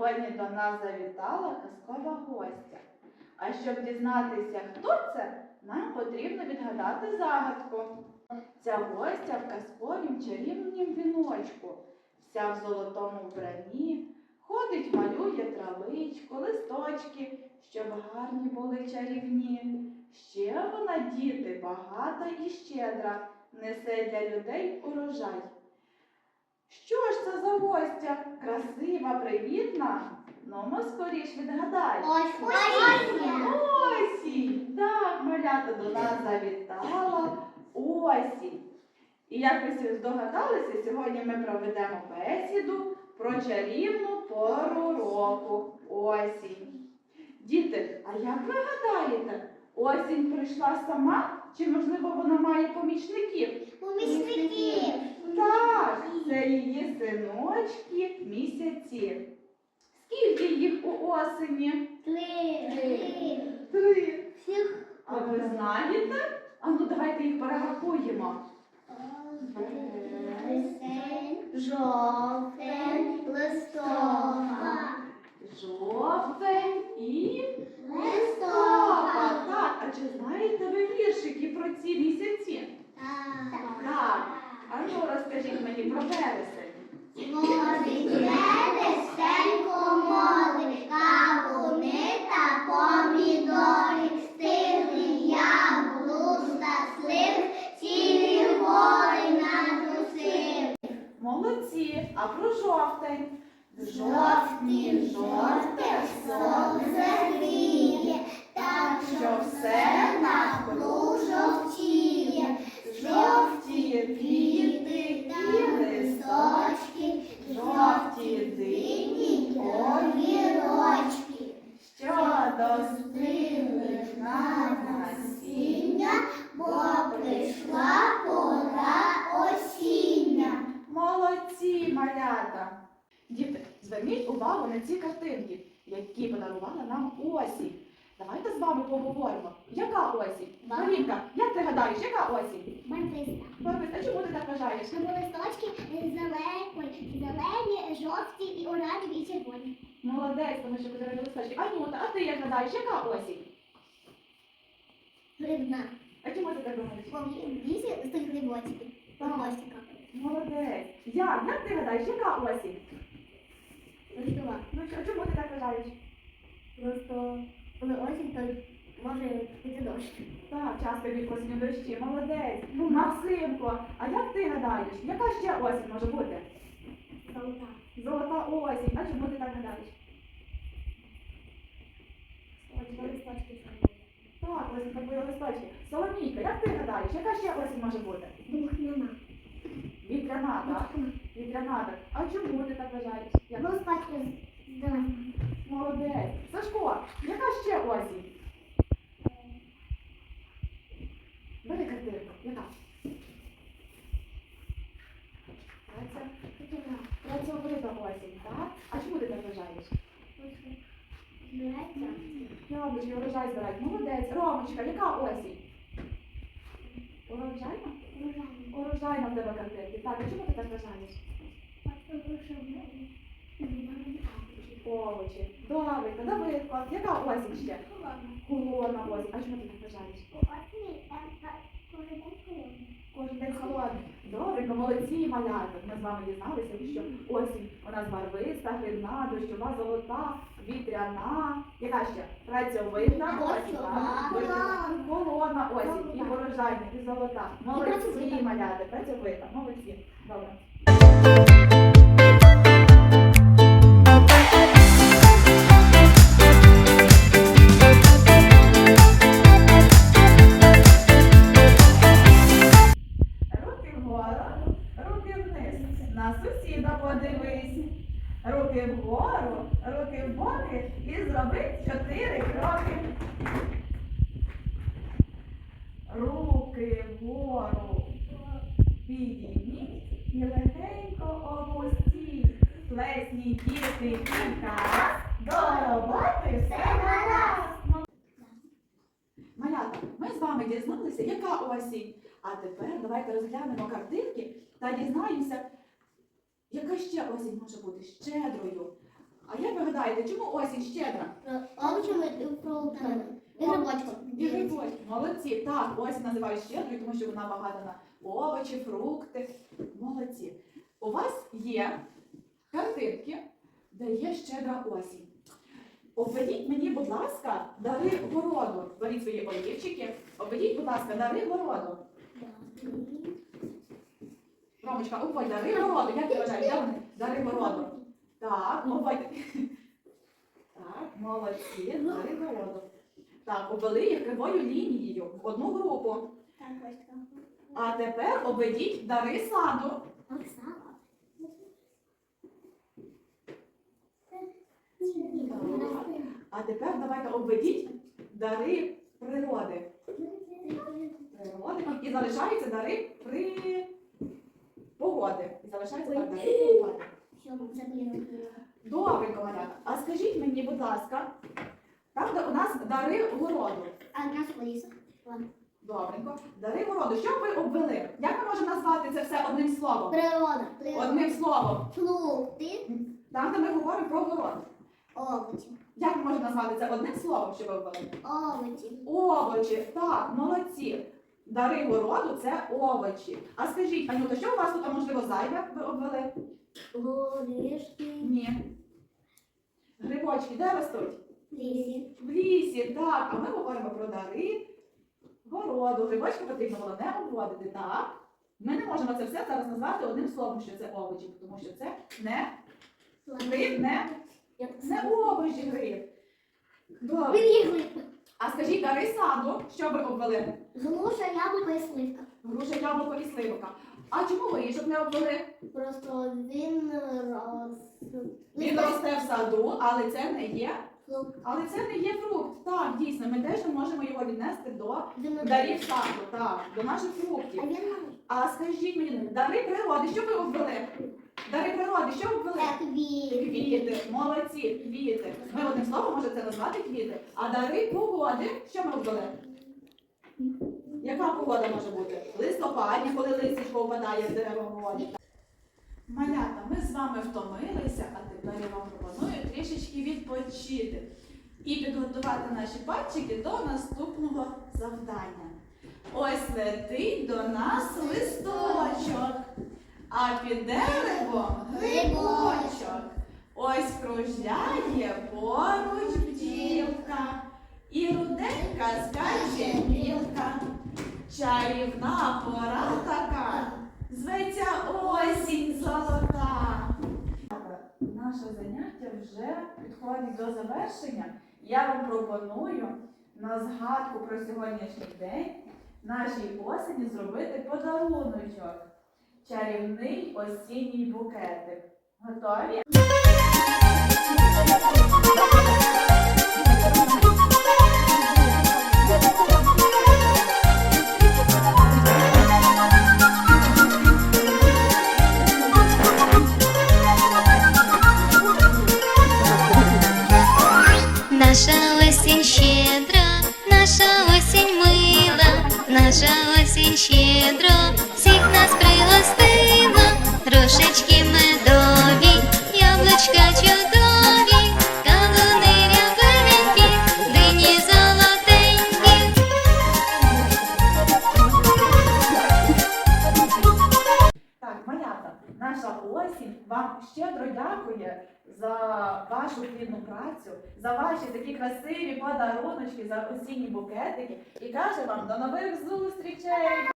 Сьогодні до нас завітала казкова гостя. А щоб дізнатися, хто це, нам потрібно відгадати загадку. Ця гостя в казковім чарівнім віночку, вся в золотому вбранні, ходить, малює травичку, листочки, щоб гарні були чарівні. Ще вона, діти, багата і щедра, несе для людей урожай. Гостя? Красива, привітна? Ну, ми скоріш відгадай. Ось Осінь! Так, малята до нас завітала осінь. І як ви здогадалися, сьогодні ми проведемо бесіду про чарівну пору року осінь. Діти, а як ви гадаєте, осінь прийшла сама, чи можливо вона має помічників? Помічники. Так, це її синочки місяці. Скільки їх у осені? Три. Три. Всіх. А ви знаєте? А ну давайте їх перерахуємо. Вересень, жовтень, листопад. Жовтень і. Листопад. Так, а чи знаєте ви віршики про ці місяці? Так. А ну розкажіть мені про вересень. Молодий веселенько молодий, кавуни та помідори, стигли яблук та слив, цілі гори натрусив. Молодці, а про жовтень? Жовтні, жовте сонце гріє, так що все навкруг жовтіє. Жовті квіти і листочки, жовті дині огірочки, Що достигли на насіння, бо прийшла пора осіння. Малята! Діти, зверніть увагу на ці картинки, які подарувала нам осінь. Давайте з вами поговоримо. Яка осінь? Марінка, як ти гадаєш, яка осінь? Барвиста. Барбис, а чому ти так вважаєш? Тому листочки зелені, зелені, жовті і оранжеві і червоні. Молодець, тому що подарували листочки. Анюта, а ти як гадаєш, яка осінь? Грибна. А чому ти так думаєш? Бо в лісі стоять грибочки. Помощника. Молодець. Я, як ти гадаєш, яка осінь? Листова. Ну, а чому ти так вважаєш? Просто коли осінь, то може піти дощ. Так, часто від осінь дощі. Молодець. Ну, Максимко, а як ти гадаєш, яка ще осінь може бути? Золота. Золота осінь. А чому ти так гадаєш? Так, ось так листочки. Соломійка, як ти гадаєш, яка ще осінь може бути? Духняна. Вітряна, так? Вітряна, так. А чому ти так вважаєш? Як? Ну, спати зелені. Молодець. Сашко, яка ще осінь? Бери картинку. Яка? Праця. Працьовита осінь, так? А чому ти так вважаєш? Яблучки, урожай збирають. Молодець. Ромочка, яка осінь? Урожайна? Урожайна в тебе картинки. Так, а чому ти так вважаєш? Овочі. Добренько, клас. яка осінь ще? Холодна осінь. А чому ти так вважаєш? Кожен день холодний. Добренько, молодці, малята. Ми з вами дізналися, що осінь у нас барвиста, грибна, дощова, золота, вітряна. Яка ще? Працьовита? Дощова. Холодна осінь. І ворожайна, і золота. Молодці, малята, працьовита. Молодці. Добре. Чотири кроки. Руки вгору. Підійміть і легенько опустіть. Плесні діти кілька раз. До роботи все гаразд. Малята, ми з вами дізналися, яка осінь. А тепер давайте розглянемо картинки та дізнаємося, яка ще осінь може бути щедрою. А як ви гадаєте, чому осінь щедра? Овочами і фруктами. І грибочком. І. Молодці. Так, осінь називають щедрою, тому що вона багата на овочі, фрукти. Молодці. У вас є картинки, де є щедра осінь. Обведіть мені, будь ласка, дари городу. Беріть свої олівчики. Обведіть, будь ласка, дари городу. Ромочка, обводь дари городу. Як ти вважаєш, де вони? Дари городу. Так, обводь. Так, молодці, дари городу. Так, обвели їх кривою лінією в одну групу. А тепер обведіть дари саду. А тепер давайте обведіть дари природи. Природи. І залишаються дари при погоди. І залишаються так дари погоди. Добренько, малята. А скажіть мені, будь ласка, де у нас дари городу. А наш ліс. Добренько. Дари городу. Що ви обвели? Як ми можемо назвати це все одним словом? Природа. Природа. Одним словом. Фрукти. Там, де ми говоримо про город. Овочі. Як ми можемо назвати це одним словом, що ви обвели? Овочі. Овочі. Так, молодці. Дари городу це овочі. А скажіть, Анюта, що у вас тут можливо зайве ви обвели? Горішки. Ні. Грибочки де ростуть? В Лісі. В лісі, так. А ми говоримо про дари городу. Грибочки потрібно було не обводити, так? Ми не можемо це все зараз назвати одним словом, що це овочі, тому що це не гриб, не, не овочі гриб. Добре. А скажіть, дари саду, що ви обвели? Груша, яблуко і сливка. Груша, яблуко і сливка. А чому ви щоб не обвели? Просто він рос. Він росте в саду, але це не є. Фрукт. Але це не є фрукт. Так, дійсно, ми теж не можемо його віднести до дарів саду, так, до наших фруктів. А скажіть мені, дари природи, що ви обвели? Дари природи, що обвели? як він. Квіти, молодці, квіти. Ми одним словом можемо це назвати квіти. А дари погоди, що ми обвели? Яка погода може бути? Листопадня, коли листячко впадає з дерева в. Малята, ми з вами втомилися, а тепер я вам пропоную трішечки відпочити і підготувати наші пальчики до наступного завдання. Ось летить до нас листочок, а під деревом грибочок. Ось кружляє поруч бджілка, і руденька скаче. Чарівна пора така, зветься осінь золота. Наше заняття вже підходить до завершення. Я вам пропоную на згадку про сьогоднішній день нашій осені зробити подаруночок. Чарівний осінній букетик. Готові? осінь вам щедро дякує за вашу плідну працю, за ваші такі красиві подаруночки, за осінні букетики і каже вам до нових зустрічей!